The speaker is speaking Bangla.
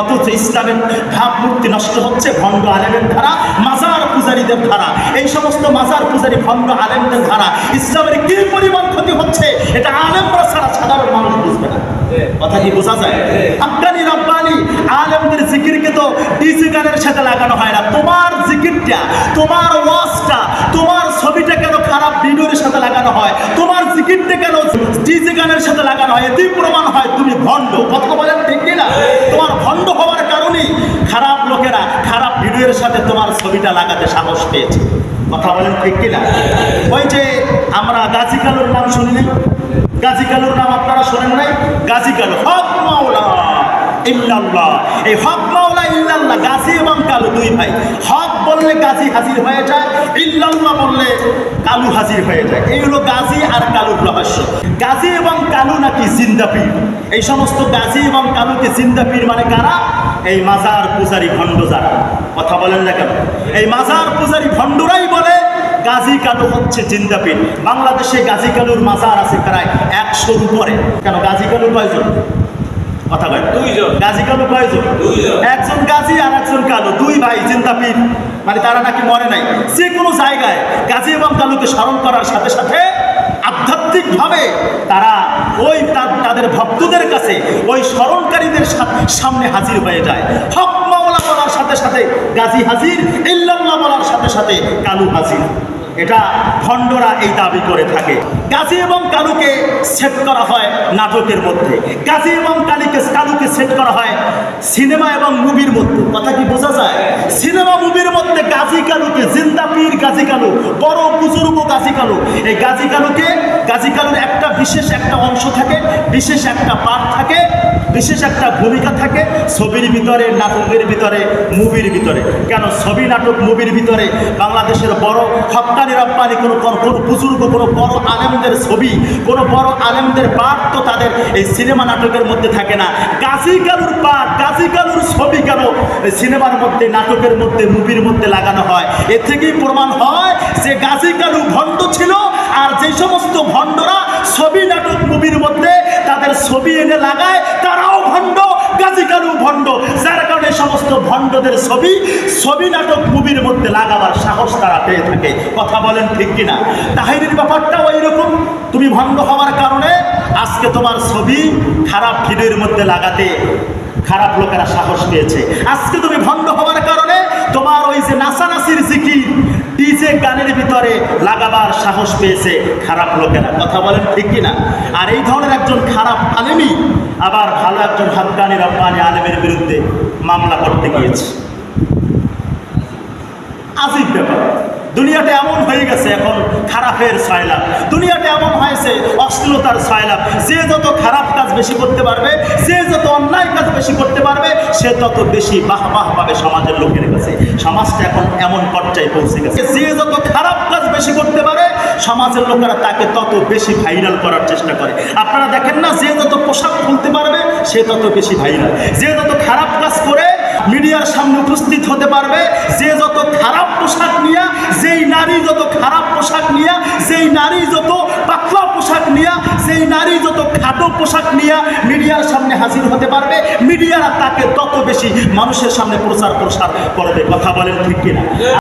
অথচ ইসলামের ভাবমূর্তি নষ্ট হচ্ছে ভণ্ড আলেমের ধারা, মাজার পূজারীদের ধারা। এই সমস্ত মাজার পূজারী, ভণ্ড আলেমদের ধারা। ইসলামের কি পরিমাণ ক্ষতি হচ্ছে, এটা আলেমরা ছাড়া সাধারণ মানুষ বুঝবে না। কথা কি বোঝা যায়? আফগানি রব্বানি, আলেমদের জিকিরকে তো ডিসি গানের সাথে লাগানো হয় না। তোমার জিকিরটা, তোমার ওয়াজটা, তোমার ছবিটা কেন খারাপ ভিডিওর সাথে লাগানো হয়? তোমার জিকিরটা কেন ডিসি গানের সাথে লাগানো হয়? এতেই প্রমাণ হয় তুমি ভণ্ড। কথা বলেন ভণ্ড হওয়ার কারণেই খারাপ লোকেরা খারাপ ভিডিওর সাথে তোমার ছবিটা লাগাতে সাহস পেয়েছে। কথা বলেন ঠিক কিনা? ওই যে আমরা গাজী কালুর নাম শুনি নাই? গাজী কালুর নাম আপনারা শোনেন নাই? গাজী কালু, হক মাওলা, ইল্লাল্লাহ। এই হক মাওলা, ইল্লাল্লাহ, গাজী এবং কালু দুই ভাই। হক বললে গাজী হাজির হয়ে যায় ইল্লাল্লাহ বললে কালু হাজির হয়ে যায়। এই হলো গাজী আর কালুর রহস্য। গাজী এবং কালু নাকি জিন্দাপীর এই সমস্ত গাজী এবং কালুকে জিন্দাপীর মানে কারা? এই মাজার পূজারি ভণ্ড যারা কথা বলেন না কেন? এই মাজার পূজারি ভণ্ডরাই বলে গাজী কালু হচ্ছে জিন্দাপীর বাংলাদেশে গাজী কালুর মাজার আছে প্রায় একশোর উপরে। কেন গাজী কালু কয়জন? কথা কয়? দুইজন। গাজী কালু কয়জন? দুইজন। একজন গাজী আর একজন কালু দুই ভাই জিন্দাপীর মানে তারা নাকি মরে নাই। যে কোনো জায়গায় গাজী এবং কালুকে স্মরণ করার সাথে সাথে আধ্যাত্মিকভাবে তারা ওই তাদের ভক্তদের কাছে ওই স্মরণকারীদের সামনে হাজির হয়ে যায়। হক মাওলা বলার সাথে সাথে গাজী হাজির ইল্লাল্লাহ বলার সাথে সাথে কালু হাজির। এটা ভণ্ডরা এই দাবি করে থাকে। গাজী এবং কালুকে সেট করা হয় নাটকের মধ্যে। গাজী এবং কালীকে, কালুকে সেট করা হয় সিনেমা এবং মুভির মধ্যে। কথা কি বোঝা যায়? সিনেমা, মুভির মধ্যে গাজী কালুকে, জিন্দা পীর গাজী কালু, বড় বুজুর্গ গাজী কালু। এই গাজী কালুকে, গাজী কালুর একটা বিশেষ একটা অংশ থাকে, বিশেষ একটা পাঠ থাকে বিশেষ একটা ভূমিকা থাকে ছবির ভিতরে, নাটকের ভিতরে, মুভির ভিতরে। কেন? ছবি, নাটক, মুভির ভিতরে বাংলাদেশের বড় হকানি রপ্তানি কোনো কোনো বুজুর্গ, কোনো বড় আলেমদের ছবি, কোনো বড় আলেমদের পাঠ তো তাদের এই সিনেমা, নাটকের মধ্যে থাকে না। গাজী কালুর পাঠ গাজী কালুর ছবি কেন সিনেমার মধ্যে, নাটকের মধ্যে, মুভির মধ্যে লাগানো হয়? এ থেকেই প্রমাণ হয় যে গাজী কালু ভণ্ড ছিল আর যে সমস্ত ভণ্ডরা ছবি, নাটক, মুভির মধ্যে তাদের ছবি এনে লাগায়, তারাও ভণ্ড গাজী কালু ভণ্ড। যার কারণে সমস্ত ভণ্ডদের ছবি ছবি নাটক মুভির মধ্যে লাগাবার সাহস তারা পেয়ে থাকে। কথা বলেন ঠিক কিনা? তাহিরির ব্যাপারটাও এইরকম। তুমি ভণ্ড হওয়ার কারণে আজকে তোমার ছবি খারাপ ভিডিওর মধ্যে লাগাতে খারাপ লোকেরা সাহস পেয়েছে। আজকে তুমি ভণ্ড হওয়ার কারণে তোমার ওই যে নাসানাসির জিকির, ডিজে গানের ভিতরে লাগাবার সাহস পেয়েছে খারাপ লোকেরা। কথা বলেন ঠিক কিনা? আর এই ধরনের একজন খারাপ আলেমই আবার ভালো একজন হাক্কানি, রব্বানি আলেমের বিরুদ্ধে মামলা করতে গিয়েছে। আজিব ব্যাপার। দুনিয়াটা এমন হয়ে গেছে এখন খারাপের ছয়লাভ দুনিয়াটা এমন হয়েছে অশ্লীলতার ছয়লাভ যে যত খারাপ কাজ বেশি করতে পারবে যে যত অন্যায় কাজ বেশি করতে পারবে, সে তত বেশি বাহ বাহ পাবে সমাজের লোকের কাছে। সমাজটা এখন এমন পর্যায়ে পৌঁছে গেছে। যে যত খারাপ কাজ বেশি করতে পারে, সমাজের লোকেরা তাকে তত বেশি ভাইরাল করার চেষ্টা করে। আপনারা দেখেন না, যে যত পোশাক খুলতে পারবে, সে তত বেশি ভাইরাল যে যত খারাপ কাজ করে, মিডিয়ার সামনে উপস্থিত হতে পারবে, যে যত খারাপ পোশাক নিয়ে, যেই নারী যত খারাপ পোশাক নিয়ে, যেই নারী যত পাতলা পোশাক নিয়ে যেই নারী যত খাটো পোশাক নিয়ে মিডিয়ার সামনে হাজির হতে পারবে, মিডিয়ারা তাকে তত বেশি মানুষের সামনে প্রচার প্রসার করবে। কথা বলেন ঠিক কিনা?